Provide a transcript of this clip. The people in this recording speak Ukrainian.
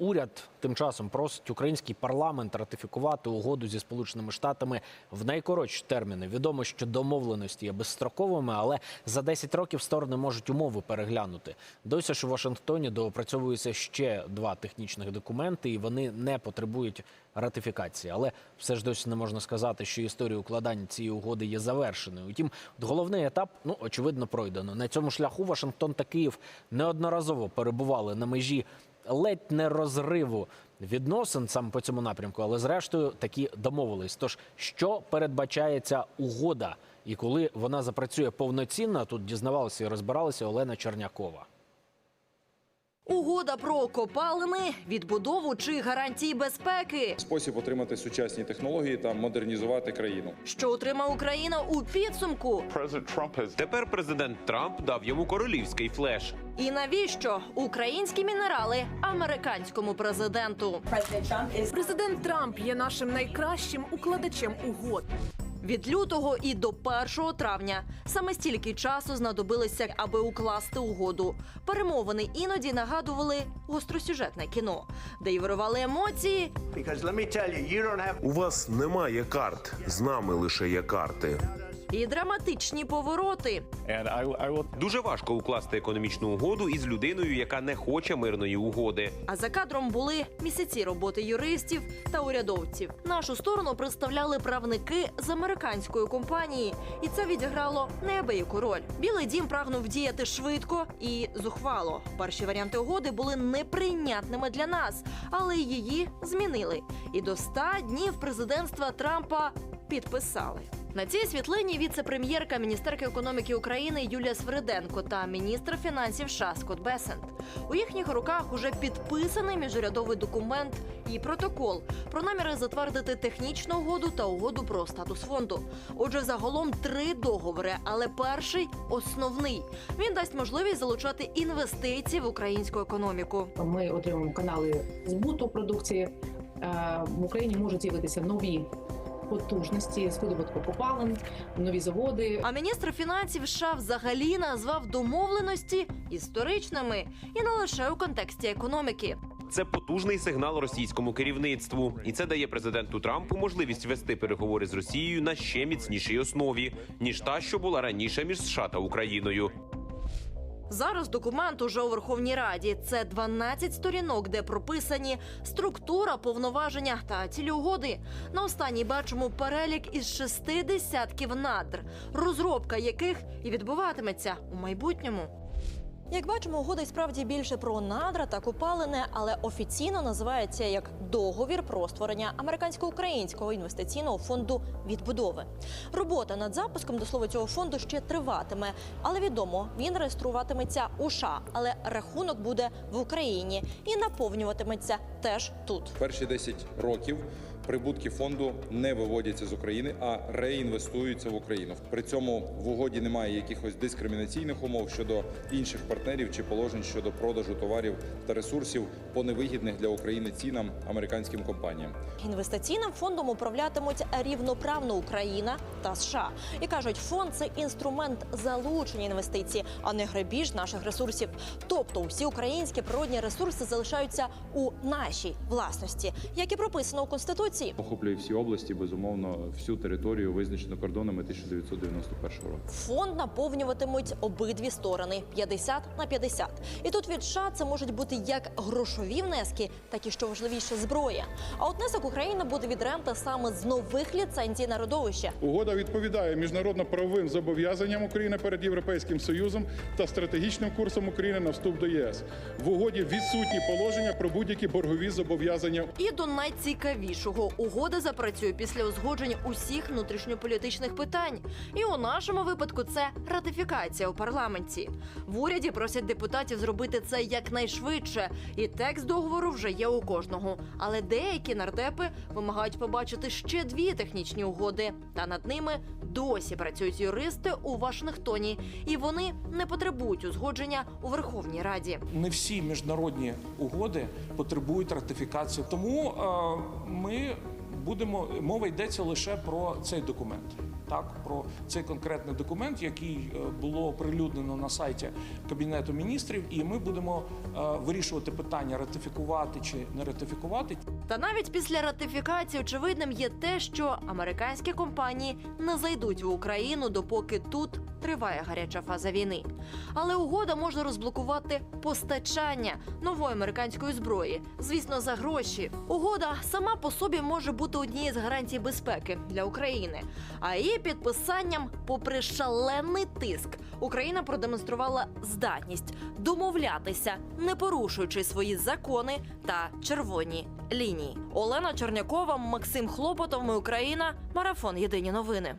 уряд тим часом просить український парламент ратифікувати угоду зі Сполученими Штатами в найкоротші терміни. Відомо, що домовленості є безстроковими, але за 10 років сторони можуть умови переглянути. Досі ж у Вашингтоні доопрацьовуються ще два технічних документи, і вони не потребують ратифікації. Але все ж досі не можна сказати, що історія укладання цієї угоди є завершеною. Утім, головний етап, ну очевидно, пройдено. На цьому шляху Вашингтон та Київ неодноразово перебували на межі ледь не розриву відносин саме по цьому напрямку, але зрештою такі домовились. Тож що передбачається угода, і коли вона запрацює повноцінно, тут дізнавалася і розбиралася Олена Чернякова. Угода про копалини, відбудову чи гарантії безпеки. спосіб отримати сучасні технології та модернізувати країну. Що отримає Україна у підсумку? Тепер президент Трамп дав йому королівський флеш. І навіщо українські мінерали американському президенту? Президент Трамп є нашим найкращим укладачем угод. Від лютого і до 1 травня саме стільки часу знадобилося, аби укласти угоду. Перемовини іноді нагадували гостросюжетне кіно, де й вирували емоції, you, you have У вас немає карт, з нами лише є карти. І драматичні повороти. Дуже важко укласти економічну угоду із людиною, яка не хоче мирної угоди. А за кадром були місяці роботи юристів та урядовців. Нашу сторону представляли правники з американської компанії, і це відіграло неабияку роль. Білий дім прагнув діяти швидко і зухвало. Перші варіанти угоди були неприйнятними для нас, але її змінили. І до 100 днів президентства Трампа підписали. На цій світлині віце-прем'єрка міністерки економіки України Юлія Свириденко та міністр фінансів США Скотт Бесент. У їхніх руках уже підписаний міжурядовий документ і протокол про наміри затвердити технічну угоду та угоду про статус фонду. Отже, загалом три договори, але перший основний. Він дасть можливість залучати інвестиції в українську економіку. Ми отримуємо канали збуту продукції. Е, В Україні можуть з'явитися нові потужності з видобутку копалин, нові заводи. А міністр фінансів США взагалі назвав домовленості історичними і не лише у контексті економіки. Це потужний сигнал російському керівництву, і це дає президенту Трампу можливість вести переговори з Росією на ще міцнішій основі, ніж та, що була раніше між США та Україною. Зараз документ уже у Верховній Раді. Це 12 сторінок, де прописані структура, повноваження та цілі угоди. На останній бачимо перелік із шести десятків надр, розробка яких і відбуватиметься у майбутньому. Як бачимо, угода й справді більше про надра та копалини, але офіційно називається як договір про створення американсько-українського інвестиційного фонду відбудови. Робота над запуском до слова цього фонду ще триватиме, але відомо він реєструватиметься у США, але рахунок буде в Україні і наповнюватиметься теж тут. Перші 10 років прибутки фонду не виводяться з України, а реінвестуються в Україну. При цьому в угоді немає якихось дискримінаційних умов щодо інших партнерів чи положень щодо продажу товарів та ресурсів по невигідних для України цінам американським компаніям. Інвестиційним фондом управлятимуть рівноправно Україна та США. І кажуть, фонд це інструмент залучення інвестицій, а не грабіж наших ресурсів. Тобто, усі українські природні ресурси залишаються у нашій власності, як і прописано у конституції. Охоплює всі області, безумовно, всю територію визначено кордонами 1991 року. Фонд наповнюватимуть обидві сторони 50 на 50. І тут від США це можуть бути як грошові внески, так і що важливіше зброя. А от внесок України буде від ренти саме з нових ліцензій на родовище. Угода відповідає міжнародно-правовим зобов'язанням України перед Європейським Союзом та стратегічним курсом України на вступ до ЄС. В угоді відсутні положення про будь-які боргові зобов'язання І до найцікавішого угода запрацює після узгоджень усіх внутрішньополітичних питань. І у нашому випадку це ратифікація у парламенті. В уряді просять депутатів зробити це якнайшвидше, і текст договору вже є у кожного. Але деякі нардепи вимагають побачити ще дві технічні угоди, та над ними досі працюють юристи у Вашингтоні, і вони не потребують узгодження у Верховній Раді. не всі міжнародні угоди потребують ратифікації. Тому е, ми будемо мова йдеться лише про цей документ. Так, про цей конкретний документ, який е, було оприлюднено на сайті Кабінету міністрів, і ми будемо е, вирішувати питання ратифікувати чи не ратифікувати. Та навіть після ратифікації очевидним є те, що американські компанії не зайдуть в Україну, допоки тут триває гаряча фаза війни. Але угода може розблокувати постачання нової американської зброї, звісно, за гроші. Угода сама по собі може бути однією з гарантій безпеки для України. А її підписанням, попри шалений тиск, Україна продемонструвала здатність домовлятися, не порушуючи свої закони та червоні лінії. Олена Чернякова, Максим Хлопотов. Ми Україна. Марафон. Єдині новини.